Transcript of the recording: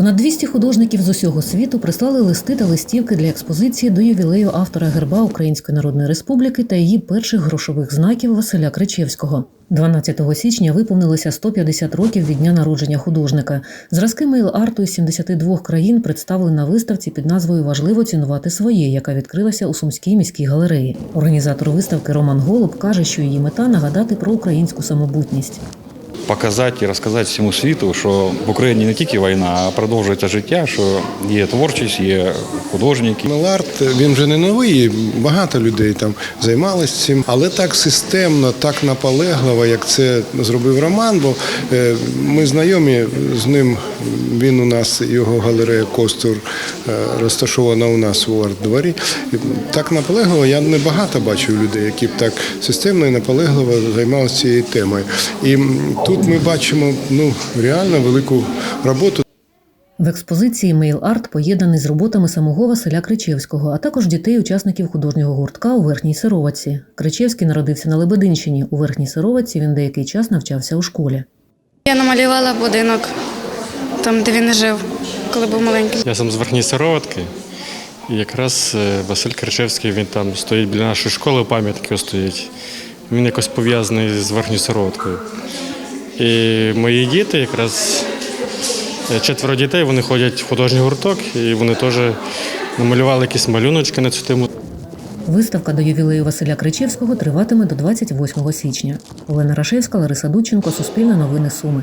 Понад 200 художників з усього світу прислали листи та листівки для експозиції до ювілею автора герба Української Народної Республіки та її перших грошових знаків Василя Кричевського. 12 січня виповнилося 150 років від дня народження художника. Зразки мейл-арту із 72 країн представили на виставці під назвою Важливо цінувати своє, яка відкрилася у Сумській міській галереї. Організатор виставки Роман Голуб каже, що її мета нагадати про українську самобутність. Показати і розказати всьому світу, що в Україні не тільки війна, а продовжується життя, що є творчість, є художники. Меларт він вже не новий, багато людей там займалися цим, але так системно, так наполегливо, як це зробив Роман. Бо е, ми знайомі з ним. Він у нас його галерея Костур е, розташована у нас у арт-дворі. Так наполегливо я не багато бачив людей, які б так системно і наполегливо займалися цією темою. І м, тут ми бачимо ну реально велику роботу. В експозиції мейл-арт поєднаний з роботами самого Василя Кричевського, а також дітей учасників художнього гуртка у Верхній Сироватці. Кричевський народився на Лебединщині. У Верхній Сироватці він деякий час навчався у школі. Я намалювала будинок там, де він жив, коли був маленький. Я сам з Верхньої Сироватки. І якраз е, Василь Кричевський, він там стоїть біля нашої школи, пам'ятки стоїть. Він якось пов'язаний з Верхньою Сироваткою. І мої діти, якраз е, четверо дітей, вони ходять в художній гурток, і вони теж намалювали якісь малюночки на цю тему. Виставка до ювілею Василя Кричевського триватиме до 28 січня. Олена Рашевська, Лариса Дудченко, Суспільне новини Суми.